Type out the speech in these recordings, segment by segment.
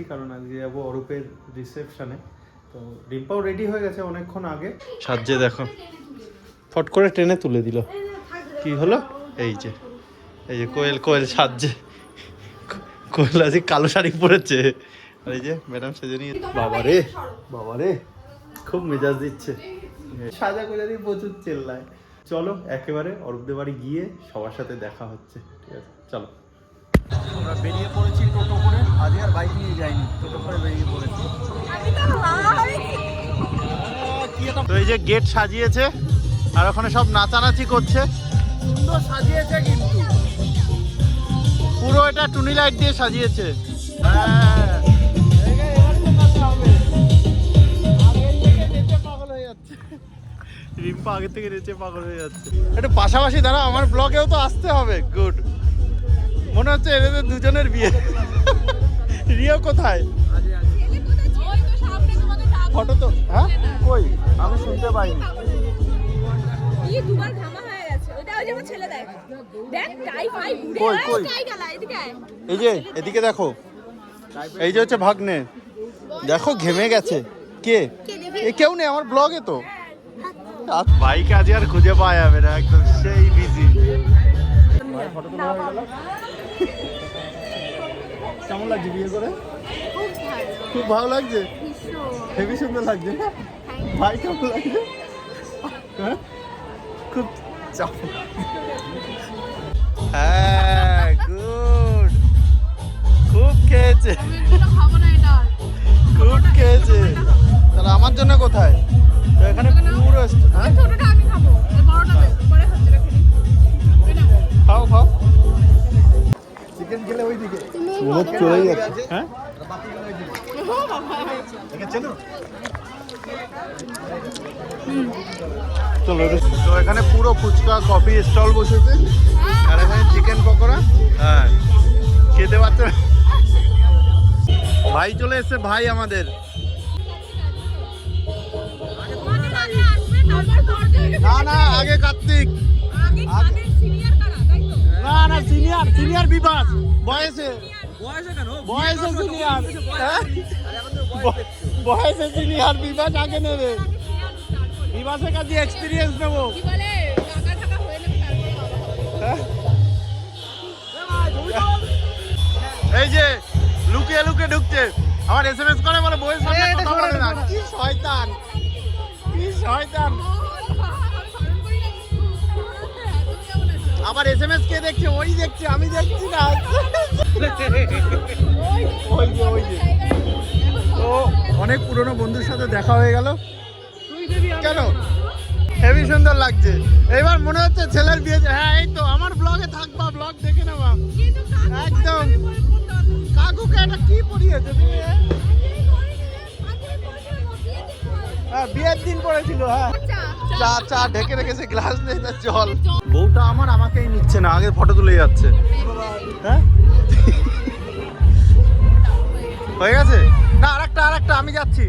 গেছি কারণ আজকে যাব অরূপের রিসেপশনে তো রিম্পাও রেডি হয়ে গেছে অনেকক্ষণ আগে। সাজছে দেখো। ফট করে টেনে তুলে দিল। কি হলো? এই যে এই যে কোয়েল কোয়েল সাজছে। কোয়েল আজকে কালো শাড়ি পরেছে। আর এই যে ম্যাডাম সেজে নিয়ে বাবা রে বাবা রে খুব মেজাজ দিচ্ছে। সাজা দিয়ে প্রচুর চেল্লায়। চলো একেবারে অরূপদের বাড়ি গিয়ে সবার সাথে দেখা হচ্ছে। ঠিক আছে চলো। আমরা বেরিয়ে পড়েছি টোটো করে আজকে আর বাইক নিয়ে যাইনি টোটো করে বেরিয়ে পড়েছি। তো এই যে গেট সাজিয়েছে আর ওখানে সব নাচানাচি করছে। সুন্দর সাজিয়েছে কিন্তু। পুরো এটা টুনি লাইট দিয়ে সাজিয়েছে। হ্যাঁ। রিম্পা আগে থেকে নেচে পাগল হয়ে যাচ্ছে। একটু পাশাপাশি দাঁড়া আমার ব্লগেও তো আসতে হবে। গুড মনে হচ্ছে এদের দুজনের বিয়ে। রিও কোথায়? ফটো তো হ্যাঁ? কই? আমি শুনতে পাইনি। এই যে এদিকে দেখো। এই যে হচ্ছে ভাগ্নে। দেখো ঘেমে গেছে। কে? এ কেউ নেই আমার ব্লগে তো। বাইক আজ আর খুঁজে পাওয়া যাবে না একদম সেই বিজি কেমন লাগছে বিয়ে করে? খুব ভালো। লাগছে? হেভি সুন্দর লাগছে ভাই কেমন লাগছে? হ্যাঁ? খুব চাপ। হ্যাঁ গুড। খুব খেয়েছে। খুব খেয়েছে। তাহলে আমার জন্য কোথায়? তো এখানে পুরো হ্যাঁ? চিকেন খেলে ওই দিকে চলে যাচ্ছে হ্যাঁ? চলো তো এখানে পুরো ফুচকা কফি স্টল বসেছে। আর এখানে চিকেন পকোড়া। হ্যাঁ। খেতে পারছে? ভাই চলে এসছে ভাই আমাদের। না না আগে কার্তিক। আগে না না সিনিয়র সিনিয়র বিবাস বয়সে। বয়সে সিনিয়র বয়সে সিনিয়র বিবাস আগে নেবে। বিবাসের কাছে এক্সপিরিয়েন্স নেব। কি বলে, টাকা টাকা হয়ে নেবে, তারপরে এই যে লুকিয়ে লুকিয়ে ঢুকছে। আমার এসএমএস করে বলে বইয়ের সামনে কথা বলে না। কি শয়তান। কি শয়তান। কেমন এস এম এস কে দেখছে ওই দেখছে আমি দেখছি না। ওই, ওই যে ওই যে। তো অনেক পুরনো বন্ধুর সাথে দেখা হয়ে গেল। কেন? হেভি সুন্দর লাগছে। এবার মনে হচ্ছে ছেলের বিয়ে হ্যাঁ এই তো আমার ব্লগে থাকবা ব্লগ দেখে নেবা। একদম। কাকুকে এটা কি পরিয়েছে? তুমি হ্যাঁ বিয়ের দিন পড়েছিল হ্যাঁ। চা চা ঢেকে রেখেছে গ্লাস নেই জল। বউটা আমার, আমাকেই নিচ্ছে না আগে ফটো তুলে যাচ্ছে। হ্যাঁ? হয়ে গেছে? না, আরেকটা আরেকটা, আমি যাচ্ছি।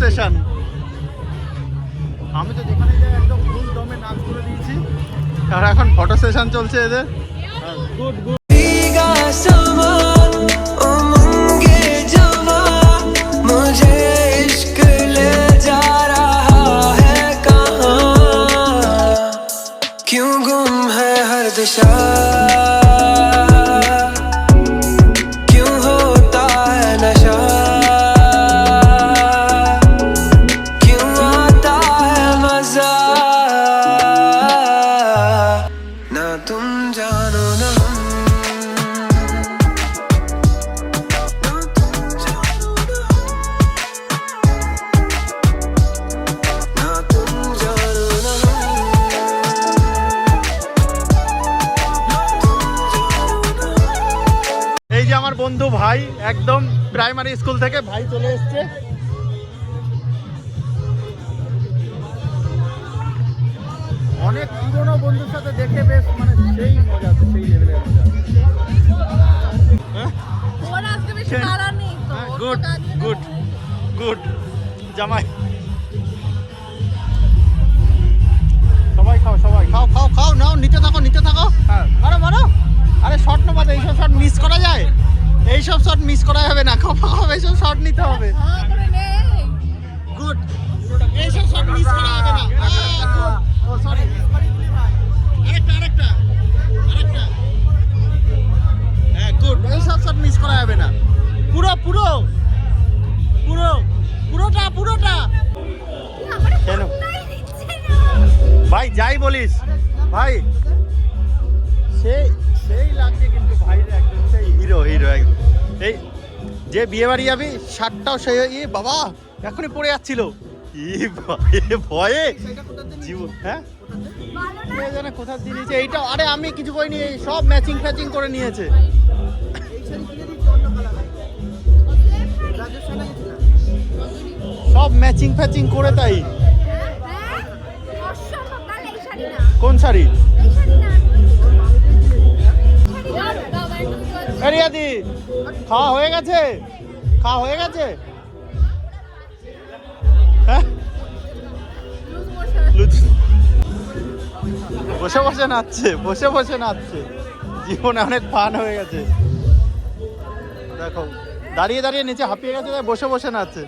সেশন আমি তো যেখানে যাই একদম ফুল দমে নাচ করে দিয়েছি। আর এখন ফটো সেশন চলছে এদের। গুড গুড পুরনো বন্ধুর সাথে দেখে বেশ মানে সেই মজা সেই লেভেলের মজা। হ্যাঁ। গুড গুড গুড জামাই। সবাই খাও সবাই। খাও খাও খাও নাও নিতে থাকো নিতে থাকো। হ্যাঁ। আরে মারো। আরে শর্ট নেব এইসব শর্ট মিস করা যায়? এইসব শর্ট মিস করা যাবে না। খাও খাও এইসব শর্ট নিতে হবে। হ্যাঁ গুড এইসব শর্ট মিস করা যাবে না। আরেকটা হ্যাঁ গুড শর্ট মিস করা যাবে না। পুরো পুরো। পুরো, পুরোটা পুরোটা। কেন? ভাই, যাই বলিস। ভাই সেই সেই লাগছে কিন্তু ভাইরে একদম সেই হিরো হিরো একদম এই, যে বিয়ে বাড়ি যাবি, শার্টটাও সেই বাবা, এখনই পড়ে যাচ্ছিল। ই ভয়ে। জীবন হ্যাঁ? কে জানে কোথা দিয়ে নিয়েছে? এইটা আরে আমি কিছু করিনি সব ম্যাচিং ফ্যাচিং করে নিয়েছে। সব ম্যাচিং ফ্যাচিং করে তাই। কোন শাড়ি? রিয়াদি খাওয়া হয়ে গেছে? খাওয়া হয়ে গেছে? হ্যাঁ? বসে বসে নাচছে, বসে বসে নাচছে। জীবনে অনেক ফান হয়ে গেছে। দেখো, দাঁড়িয়ে দাঁড়িয়ে নিচে হাঁপিয়ে গেছে বসে বসে নাচছে।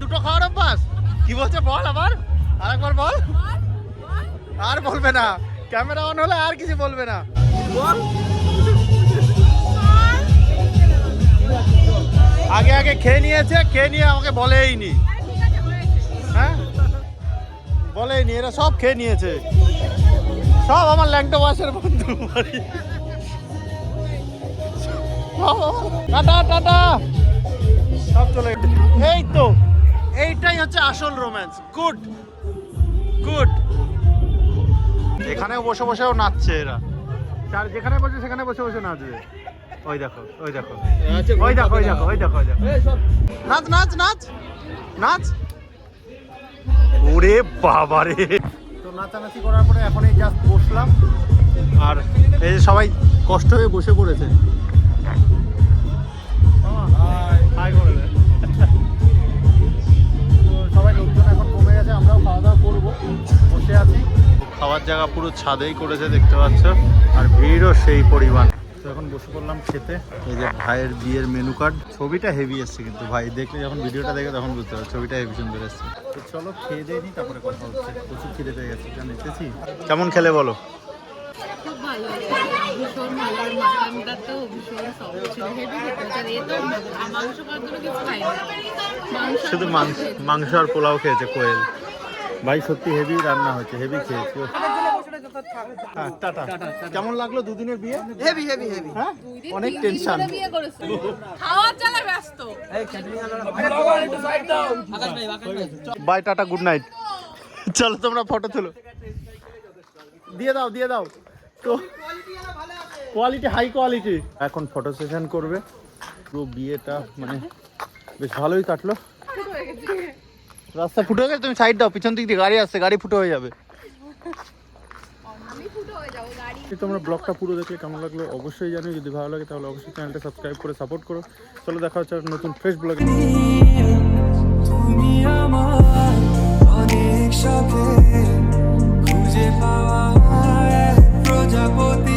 দুটো খাওয়ার অভ্যাস? কি বলছে বল আবার? আরেকবার বল। আর বলবে না। ক্যামেরা অন হলে আর কিছু বলবে না। আগে আগে খেয়ে নিয়েছে, খেয়ে নিয়ে আমাকে বলেই নি বলেই নি এরা সব খেয়ে নিয়েছে। সব আমার ল্যাংটো বয়সের বন্ধু। বাড়ি টাটা টাটা। সব চলে। এই তো এইটাই হচ্ছে আসল রোম্যান্স গুড গুড এখানেও বসে বসেও নাচছে এরা। চার যেখানে বসে সেখানে বসে বসে নাচবে। ওই দেখো ওই দেখো। ওই দেখো ওই দেখো ওই দেখো ওই দেখো নাচ নাচ নাচ। নাচ। ওরে বাবারে। তো নাচানাচি করার পরে এখন এই জাস্ট বসলাম। আর এই যে সবাই কষ্ট হয়ে বসে পড়েছে। সবাই লোকজন এখন কমে গেছে আমরাও খাওয়া দাওয়া করব। বসে আছি। খাওয়ার জায়গা পুরো ছাদেই করেছে দেখতে পাচ্ছ। আর ভিড়ও সেই পরিমাণ। বসে পড়লাম খেতে। এই যে ভাইয়ের বিয়ের মেনু কার্ড ছবিটা হেভি এসছে কিন্তু ভাই দেখলে যখন ভিডিওটা দেখে তখন বুঝতে পারবে ছবিটা হেভি সুন্দর এসছে। তো চলো খেয়ে দিয়ে নি তারপরে কথা হচ্ছে। প্রচুর খিদে পেয়ে গেছে কেন এসেছি কেমন খেলে বলো? শুধু মাংস মাংস আর পোলাও খেয়েছে কোয়েল। ভাই সত্যি হেভি রান্না হয়েছে হেভি খেয়েছি হ্যাঁ, টাটা। কেমন লাগল দুদিনের বিয়ে? হেভি হেভি হেভি হ্যাঁ? অনেক টেনশন বিয়ে করেছে। খাওয়ার জ্বালা ব্যস্ত। বাই টাটা গুড নাইট চলো তোমরা ফটো তুলো। দিয়ে দাও দিয়ে দাও। তো কোয়ালিটি হাই কোয়ালিটি এখন ফটো সেশন করবে। পুরো বিয়েটা মানে বেশ ভালোই কাটলো। রাস্তা ফুটে গেছে তুমি সাইড দাও। পিছন দিক দিয়ে গাড়ি আসছে গাড়ি ফুটো হয়ে যাবে। হয়ে আজকে তোমরা ব্লগটা পুরো দেখলে কেমন লাগল অবশ্যই জানি যদি ভালো লাগে তাহলে অবশ্যই চ্যানেলটা সাবস্ক্রাইব করে সাপোর্ট করো। চলো দেখা হচ্ছে নতুন ফ্রেশ ব্লগ সাথে খুঁজে পাওয়া প্রজাপতি।